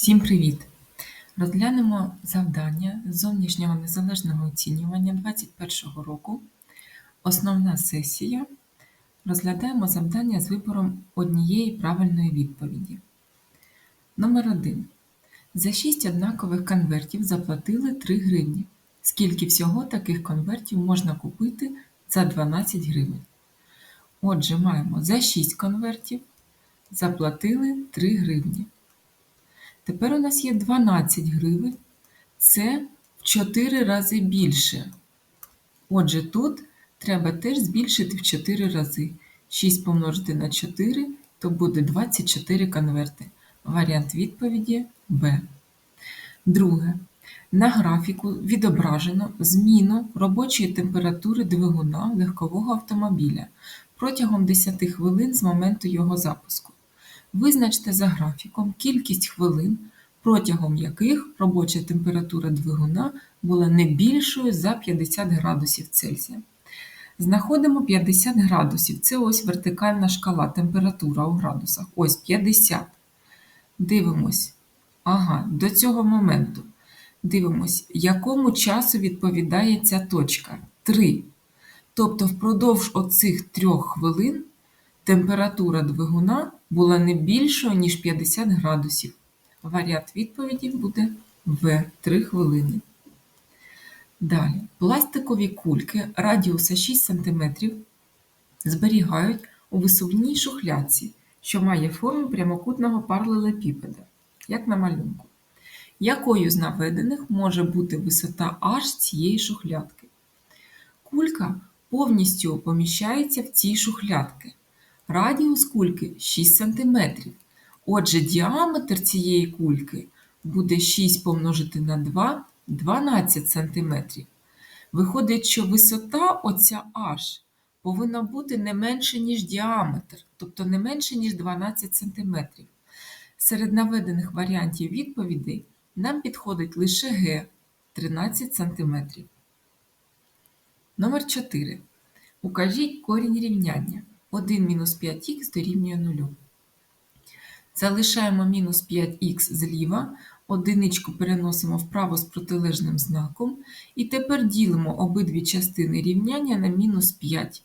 Всім привіт! Розглянемо завдання з зовнішнього незалежного оцінювання 2021 року. Основна сесія. Розглядаємо завдання з вибором однієї правильної відповіді. Номер 1. За 6 однакових конвертів заплатили 3 гривні. Скільки всього таких конвертів можна купити за 12 гривень? Отже, маємо за 6 конвертів заплатили 3 гривні. Тепер у нас є 12 гривень, це в 4 рази більше. Отже, тут треба теж збільшити в 4 рази. 6 помножити на 4, то буде 24 конверти. Варіант відповіді Б. Друге. На графіку відображено зміну робочої температури двигуна легкового автомобіля протягом 10 хвилин з моменту його запуску. Визначте за графіком кількість хвилин, протягом яких робоча температура двигуна була не більшою за 50 градусів Цельсія. Знаходимо 50 градусів. Це ось вертикальна шкала, температура у градусах. Ось 50. Дивимось. Ага, до цього моменту. Дивимось, якому часу відповідає ця точка? 3. Тобто впродовж оцих трьох хвилин температура двигуна була не більшою, ніж 50 градусів. Варіант відповіді буде В 3 хвилини. Далі. Пластикові кульки радіуса 6 см зберігають у висувній шухлядці, що має форму прямокутного паралелепіпеда, як на малюнку. Якою з наведених може бути висота аж цієї шухлядки? Кулька повністю поміщається в ці шухлядки. Радіус кульки 6 см. Отже, діаметр цієї кульки буде 6 помножити на 2 12 см. Виходить, що висота оця H повинна бути не менше, ніж діаметр, тобто не менше, ніж 12 см. Серед наведених варіантів відповідей нам підходить лише Г 13 см. Номер 4. Укажіть корінь рівняння. 1 мінус 5х дорівнює 0. Залишаємо мінус 5х зліва, одиничку переносимо вправо з протилежним знаком. І тепер ділимо обидві частини рівняння на мінус 5.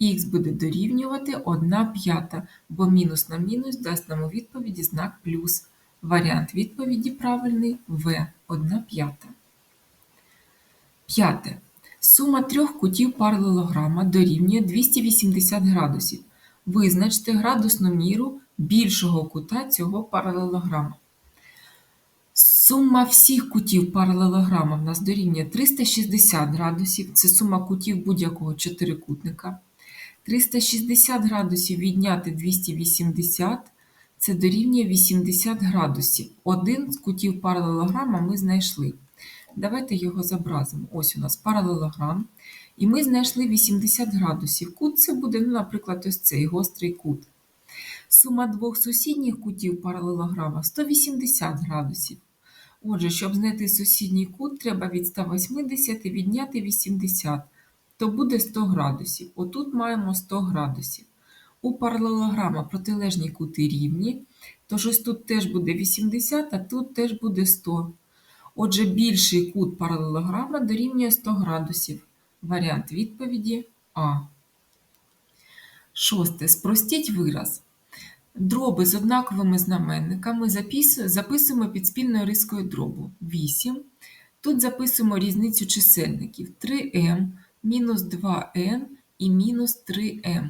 Х буде дорівнювати 1 п'ята, бо мінус на мінус дасть нам у відповіді знак плюс. Варіант відповіді правильний В 1 п'ята. П'яте. Сума трьох кутів паралелограма дорівнює 280 градусів. Визначте градусну міру більшого кута цього паралелограма. Сума всіх кутів паралелограма в нас дорівнює 360 градусів. Це сума кутів будь-якого чотирикутника. 360 градусів відняти 280 це дорівнює 80 градусів. Один з кутів паралелограма ми знайшли. Давайте його зобразимо. Ось у нас паралелограм. І ми знайшли 80 градусів. Кут це буде, ну, наприклад, ось цей гострий кут. Сума двох сусідніх кутів паралелограма 180 градусів. Отже, щоб знайти сусідній кут, треба від 180 відняти 80, то буде 100 градусів. Отут маємо 100 градусів. У паралелограма протилежні кути рівні, тож ось тут теж буде 80, а тут теж буде 100. Отже, більший кут паралелограма дорівнює 100 градусів. Варіант відповіді А. Шосте. Спростіть вираз. Дроби з однаковими знаменниками записуємо під спільною рискою дробу 8. Тут записуємо різницю чисельників 3m, мінус 2n і мінус 3m.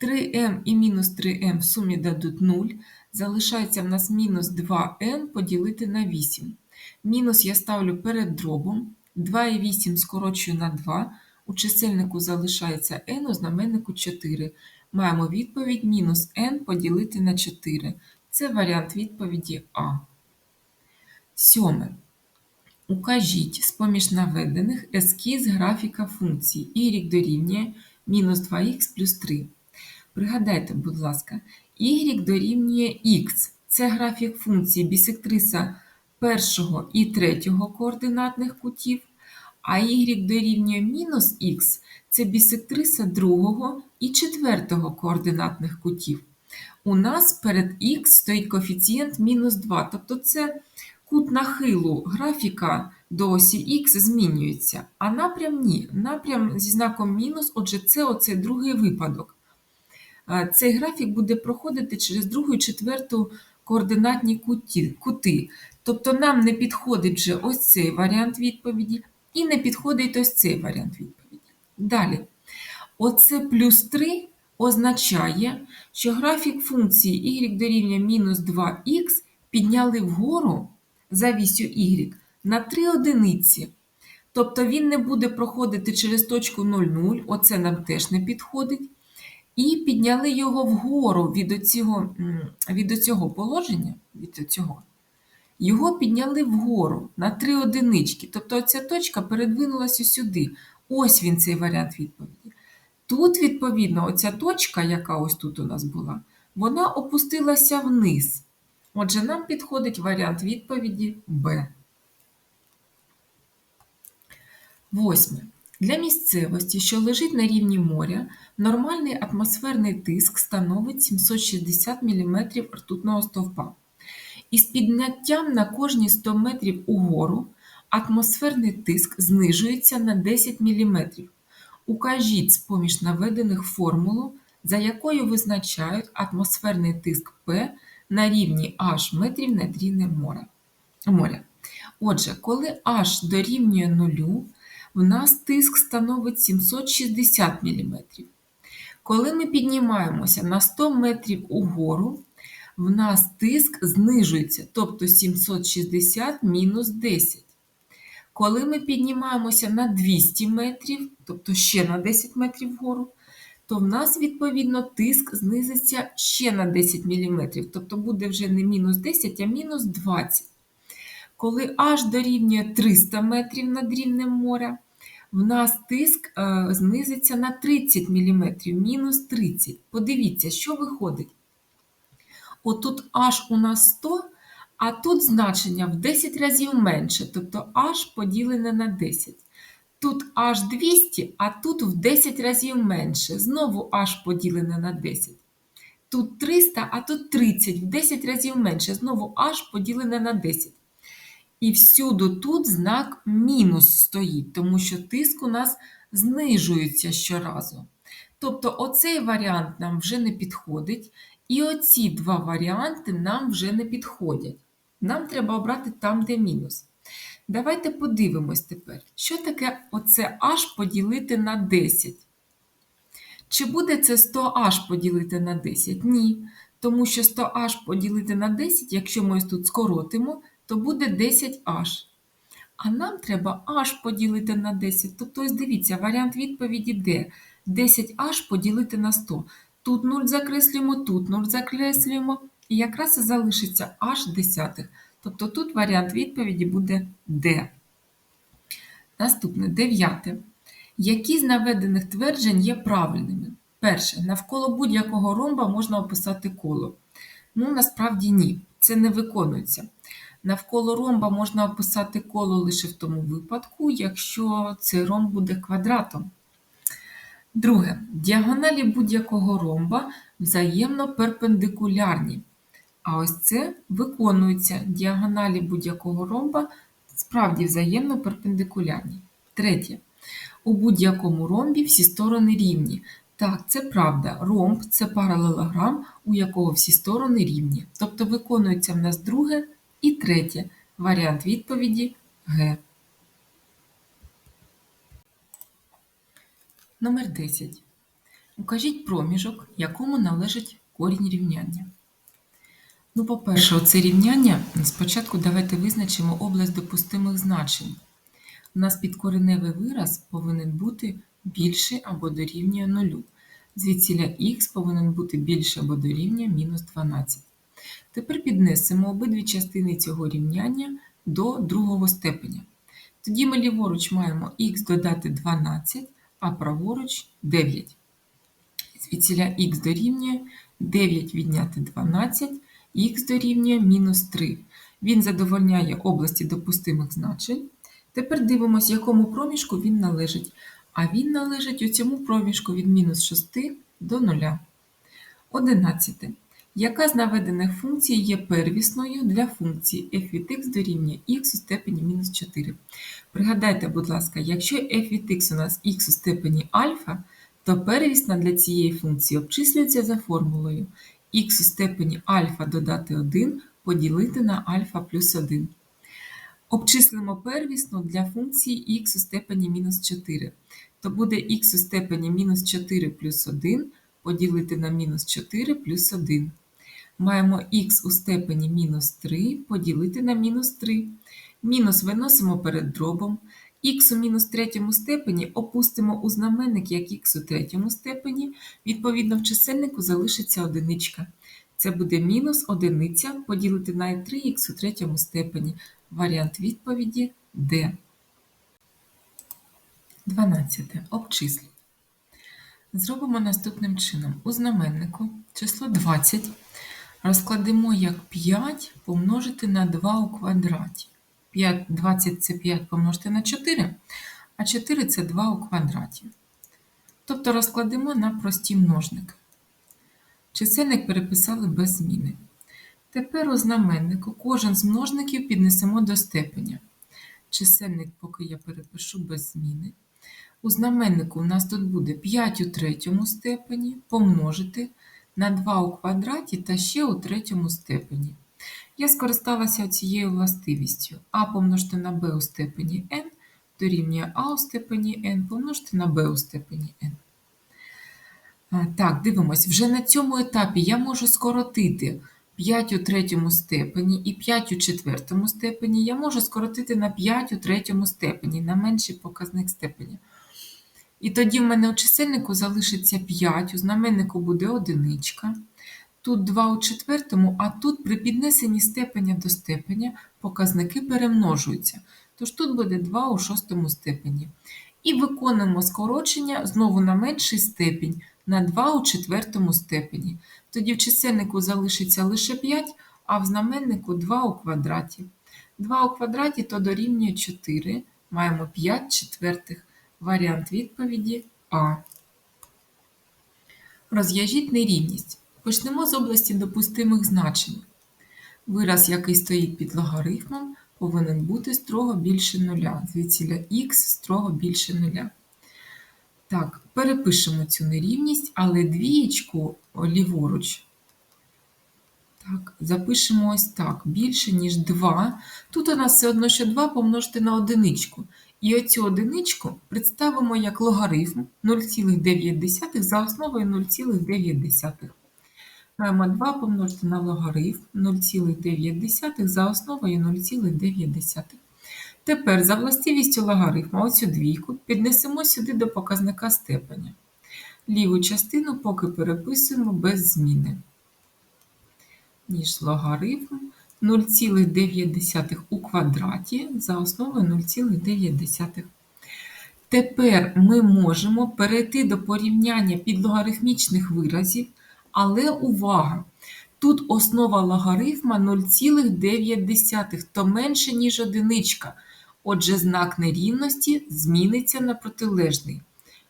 3m і мінус 3m в сумі дадуть 0. Залишається в нас мінус 2n поділити на 8. Мінус я ставлю перед дробом. 2,8 скорочую на 2. У чисельнику залишається n, у знаменнику 4. Маємо відповідь мінус n поділити на 4. Це варіант відповіді А. Сьоме. Укажіть з-поміж наведених ескіз графіка функції y дорівнює мінус 2х плюс 3. Пригадайте, будь ласка, y дорівнює х. Це графік функції бісектриса першого і третього координатних кутів, а y дорівнює мінус х це бісектриса другого і четвертого координатних кутів. у нас перед х стоїть коефіцієнт мінус 2. Тобто це кут нахилу графіка до осі х змінюється, а напрям ні. Напрям зі знаком мінус, отже, це оцей другий випадок. Цей графік буде проходити через другу і четверту координатні кути. Тобто нам не підходить вже ось цей варіант відповіді, і не підходить ось цей варіант відповіді. Далі, оце плюс 3 означає, що графік функції y дорівнює мінус 2х підняли вгору за вісю y на 3 одиниці. Тобто він не буде проходити через точку 0,0, оце нам теж не підходить. І підняли його вгору від оцього, від оцього положення, від оцього. Його підняли вгору на 3 одинички. Тобто ця точка передвинулася сюди. Ось він цей варіант відповіді. Тут, відповідно, оця точка, яка ось тут у нас була, вона опустилася вниз. Отже, нам підходить варіант відповіді Б. Восьме. Для місцевості, що лежить на рівні моря, нормальний атмосферний тиск становить 760 мм ртутного стовпа. Із підняттям на кожні 100 метрів угору атмосферний тиск знижується на 10 мм. Укажіть з-поміж наведених формулу, за якою визначають атмосферний тиск П на рівні H метрів над рівнем моря. Отже, коли H дорівнює нулю, в нас тиск становить 760 мм. Коли ми піднімаємося на 100 метрів угору, в нас тиск знижується, тобто 760 мінус 10. Коли ми піднімаємося на 200 метрів, тобто ще на 10 метрів вгору, то в нас, відповідно, тиск знизиться ще на 10 мм, тобто буде вже не мінус 10, а мінус 20. Коли аж дорівнює 300 метрів над рівнем моря, в нас тиск е, знизиться на 30 мм, мінус 30. Подивіться, що виходить. Отут аж у нас 100, а тут значення в 10 разів менше, тобто аж поділене на 10. Тут аж 200, а тут в 10 разів менше. Знову аж поділене на 10. Тут 300, а тут 30, в 10 разів менше. Знову аж поділене на 10. І всюди тут знак мінус стоїть, тому що тиск у нас знижується щоразу. Тобто оцей варіант нам вже не підходить, і оці два варіанти нам вже не підходять. Нам треба обрати там, де мінус. Давайте подивимось тепер, що таке оце аж поділити на 10. Чи буде це 100h поділити на 10? Ні. Тому що 100h поділити на 10, якщо ми ось тут скоротимо, то буде 10h. А нам треба h поділити на 10. Тобто, ось дивіться, варіант відповіді де 10h поділити на 100. Тут 0 закреслюємо, тут 0 закреслюємо, і якраз і залишиться h десятих. Тобто тут варіант відповіді буде D. Наступне дев'яте. Які з наведених тверджень є правильними? Перше, навколо будь-якого ромба можна описати коло. Ну, насправді ні, це не виконується. Навколо ромба можна описати коло лише в тому випадку, якщо цей ромб буде квадратом. Друге, діагоналі будь-якого ромба взаємно перпендикулярні. А ось це виконується. Діагоналі будь-якого ромба справді взаємно перпендикулярні. Третє. У будь-якому ромбі всі сторони рівні. Так, це правда. Ромб це паралелограм, у якого всі сторони рівні. Тобто виконується в нас друге і третє. Варіант відповіді Г. Номер 10. Укажіть проміжок, якому належить корінь рівняння. Ну, по-перше, це рівняння. Спочатку давайте визначимо область допустимих значень. У нас підкореневий вираз повинен бути більший або дорівнює 0. Звідсіля х повинен бути більше або дорівнює мінус 12. Тепер піднесемо обидві частини цього рівняння до другого степеня. Тоді ми ліворуч маємо х додати 12, а праворуч 9. Звідсіля х дорівнює 9 відняти 12, х дорівнює мінус 3. Він задовольняє області допустимих значень. Тепер дивимося, якому проміжку він належить. А він належить у цьому проміжку від мінус 6 до 0. 11. Яка з наведених функцій є первісною для функції f від x дорівнює x у степені мінус 4? Пригадайте, будь ласка, якщо f від x у нас x у степені альфа, то первісна для цієї функції обчислюється за формулою x у степені альфа додати 1 поділити на альфа плюс 1. Обчислимо первісну для функції x у степені мінус 4. То буде x у степені мінус 4 плюс 1 поділити на мінус 4 плюс 1. Маємо х у степені мінус 3 поділити на мінус 3. Мінус виносимо перед дробом. Х у мінус третьому степені опустимо у знаменник як х у третьому степені, відповідно в чисельнику залишиться одиничка. Це буде мінус одиниця поділити на 3х у третьому степені. Варіант відповіді Д. 12. Обчисліть. Зробимо наступним чином. У знаменнику число 20 розкладемо як 5 помножити на 2 у квадраті. 5, 20 це 5 помножити на 4, а 4 це 2 у квадраті. Тобто розкладемо на прості множники. Чисельник переписали без зміни. Тепер у знаменнику кожен з множників піднесемо до степеня. Чисельник, поки я перепишу без зміни. У знаменнику у нас тут буде 5 у третьому степені помножити на 2 у квадраті та ще у третьому степені. Я скористалася цією властивістю а помножити на b у степені n дорівнює а у степені n помножити на b у степені n. Так, дивимось, вже на цьому етапі я можу скоротити 5 у третьому степені і 5 у четвертому степені. Я можу скоротити на 5 у третьому степені, на менший показник степені. І тоді в мене у чисельнику залишиться 5, у знаменнику буде одиничка. Тут 2 у четвертому, а тут при піднесенні степеня до степеня показники перемножуються. Тож тут буде 2 у шостому степені. І виконуємо скорочення знову на менший степінь на 2 у четвертому степені. Тоді в чисельнику залишиться лише 5, а в знаменнику 2 у квадраті. 2 у квадраті то дорівнює 4, маємо 5 четвертих. Варіант відповіді А. Розв'яжіть нерівність. Почнемо з області допустимих значень. Вираз, який стоїть під логарифмом, повинен бути строго більше нуля. Звідсіля х строго більше нуля. Так, перепишемо цю нерівність, але двієчку ліворуч. Так, запишемо ось так: більше, ніж 2. Тут у нас все одно, що 2 помножити на одиничку. І оцю одиничку представимо як логарифм 0,9 за основою 0,9. Маємо 2 помножити на логарифм 0,9 за основою 0,9. Тепер за властивістю логарифма оцю двійку піднесемо сюди до показника степеня. Ліву частину поки переписуємо без зміни. Ніж логарифм 0,9 у квадраті за основою 0,9. Тепер ми можемо перейти до порівняння підлогарифмічних виразів, але увага! Тут основа логарифма 0,9, то менше, ніж одиничка. Отже, знак нерівності зміниться на протилежний.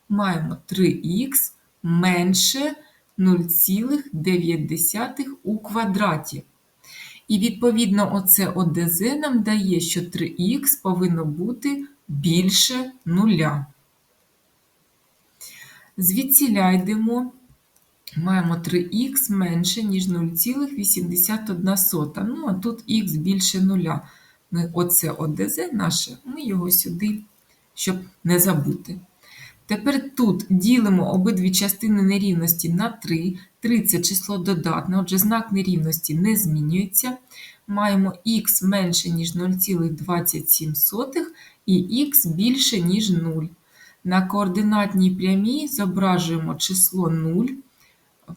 Маємо 3х менше 0,9 у квадраті. І, відповідно, оце ОДЗ нам дає, що 3х повинно бути більше нуля. Звідсіля йдемо, маємо 3х менше, ніж 0,81. Ну, а тут х більше нуля. Ми оце ОДЗ наше, ми його сюди, щоб не забути. Тепер тут ділимо обидві частини нерівності на 3. 3 це число додатне, отже, знак нерівності не змінюється. Маємо х менше, ніж 0,27 і х більше, ніж 0. На координатній прямій зображуємо число 0,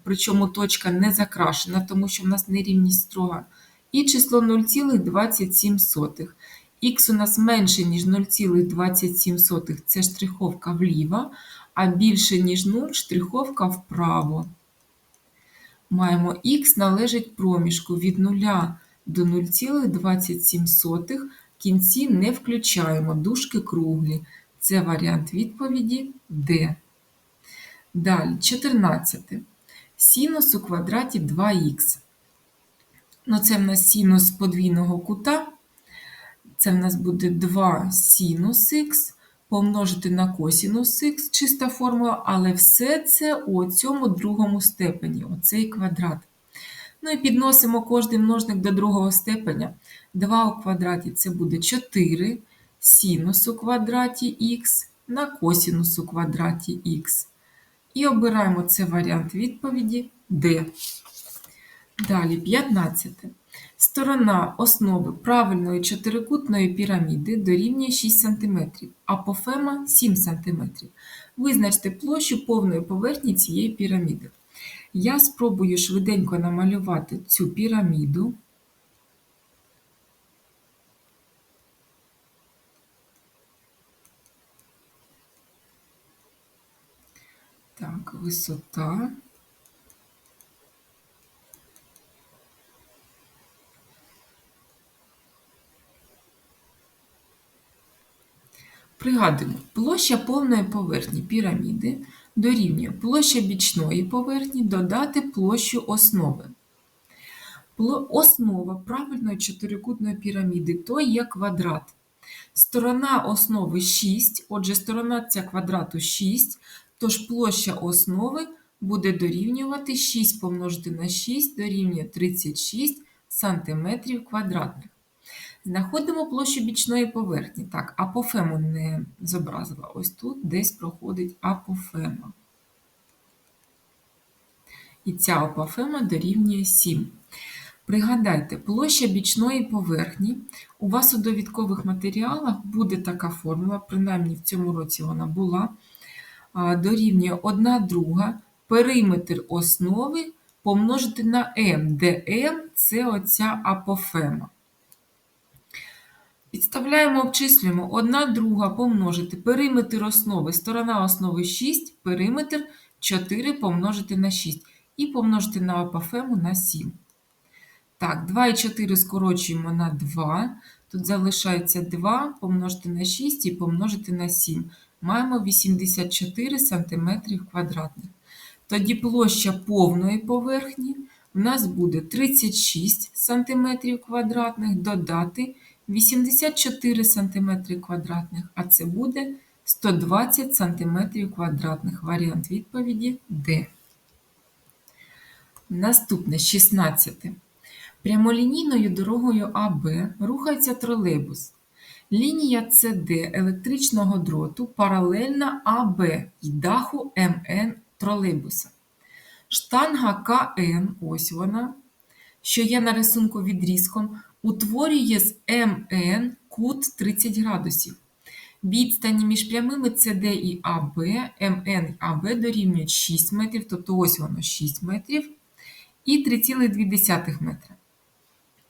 причому точка не закрашена, тому що в нас нерівність строга. І число 0,27. Х у нас менше, ніж 0,27 це штриховка вліво, а більше, ніж 0 штриховка вправо. Маємо х належить проміжку від 0 до 0,27. Кінці не включаємо дужки круглі. Це варіант відповіді Д. Далі, 14. синус у квадраті 2х. Ну, це в нас синус подвійного кута. Це в нас буде 2 синус х помножити на косінус х, чиста формула, але все це у цьому другому степені, оцей квадрат. Ну і підносимо кожний множник до другого степеня. 2 у квадраті це буде 4 синус у квадраті х на косінус у квадраті х. І обираємо цей варіант відповіді D. Далі 15. Сторона основи правильної чотирикутної піраміди дорівнює 6 см, апофема 7 см. Визначте площу повної поверхні цієї піраміди. Я спробую швиденько намалювати цю піраміду. Так, висота. Пригадуємо, площа повної поверхні піраміди дорівнює площа бічної поверхні додати площу основи. Основа правильної чотирикутної піраміди то є квадрат. Сторона основи 6, отже, сторона ця квадрату 6, тож площа основи буде дорівнювати 6 помножити на 6 дорівнює 36 см квадратних. Знаходимо площу бічної поверхні. Так, апофему не зобразила. Ось тут десь проходить апофема. І ця апофема дорівнює 7. Пригадайте, площа бічної поверхні. У вас у довідкових матеріалах буде така формула, принаймні в цьому році вона була, дорівнює 1 друга периметр основи помножити на m, де m це оця апофема. Підставляємо, обчислюємо 1 друга помножити периметр основи, сторона основи 6, периметр 4 помножити на 6 і помножити на апофему на 7. Так, 2 і 4 скорочуємо на 2. Тут залишається 2 помножити на 6 і помножити на 7. Маємо 84 см квадратних. Тоді площа повної поверхні в нас буде 36 см квадратних додати 84 см квадратних, а це буде 120 см квадратних. Варіант відповіді Д. Наступне 16. Прямолінійною дорогою АБ рухається тролейбус. Лінія СД електричного дроту паралельна АБ і даху МН тролейбуса. Штанга КН, ось вона, що є на рисунку відрізком, утворює з МН кут 30 градусів. Відстані між прямими СД і АБ, МН і АБ дорівнюють 6 метрів, тобто ось воно 6 метрів і 3,2 метра.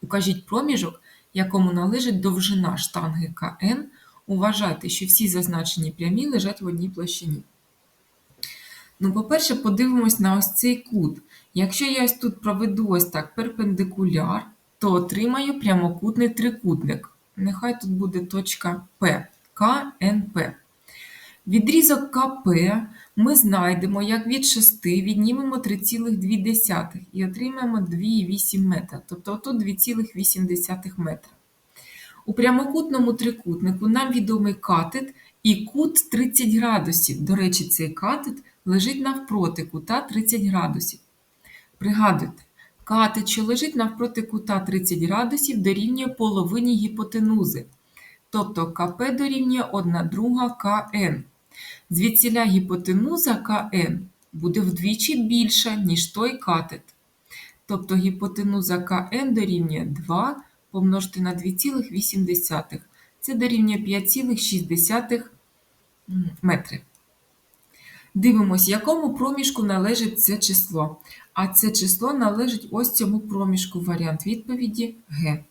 Укажіть проміжок, якому належить довжина штанги КН. Уважайте, що всі зазначені прямі лежать в одній площині. Ну, По-перше, подивимось на ось цей кут. Якщо я ось тут проведу ось так перпендикуляр, то отримаю прямокутний трикутник. Нехай тут буде точка П, КНП. Відрізок КП ми знайдемо, як від 6 віднімемо 3,2 і отримаємо 2,8 метра, тобто тут 2,8 метра. У прямокутному трикутнику нам відомий катет і кут 30 градусів. До речі, цей катет лежить навпроти кута 30 градусів. Пригадуйте, катет, що лежить навпроти кута 30 градусів, дорівнює половині гіпотенузи. Тобто КП дорівнює 1 друга КН. Звідсіля гіпотенуза КН буде вдвічі більша, ніж той катет. Тобто гіпотенуза КН дорівнює 2 помножити на 2,8. Це дорівнює 5,6 метри. Дивимось, якому проміжку належить це число. А це число належить ось цьому проміжку. Варіант відповіді Г.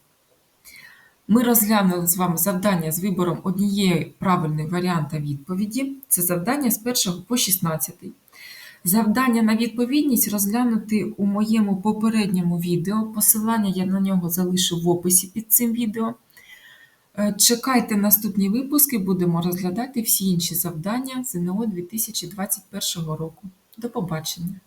Ми розглянули з вами завдання з вибором однієї правильної варіанта відповіді. Це завдання з 1 по 16. Завдання на відповідність розглянути у моєму попередньому відео. Посилання я на нього залишу в описі під цим відео. Е, чекайте наступні випуски, будемо розглядати всі інші завдання ЗНО 2021 року. До побачення!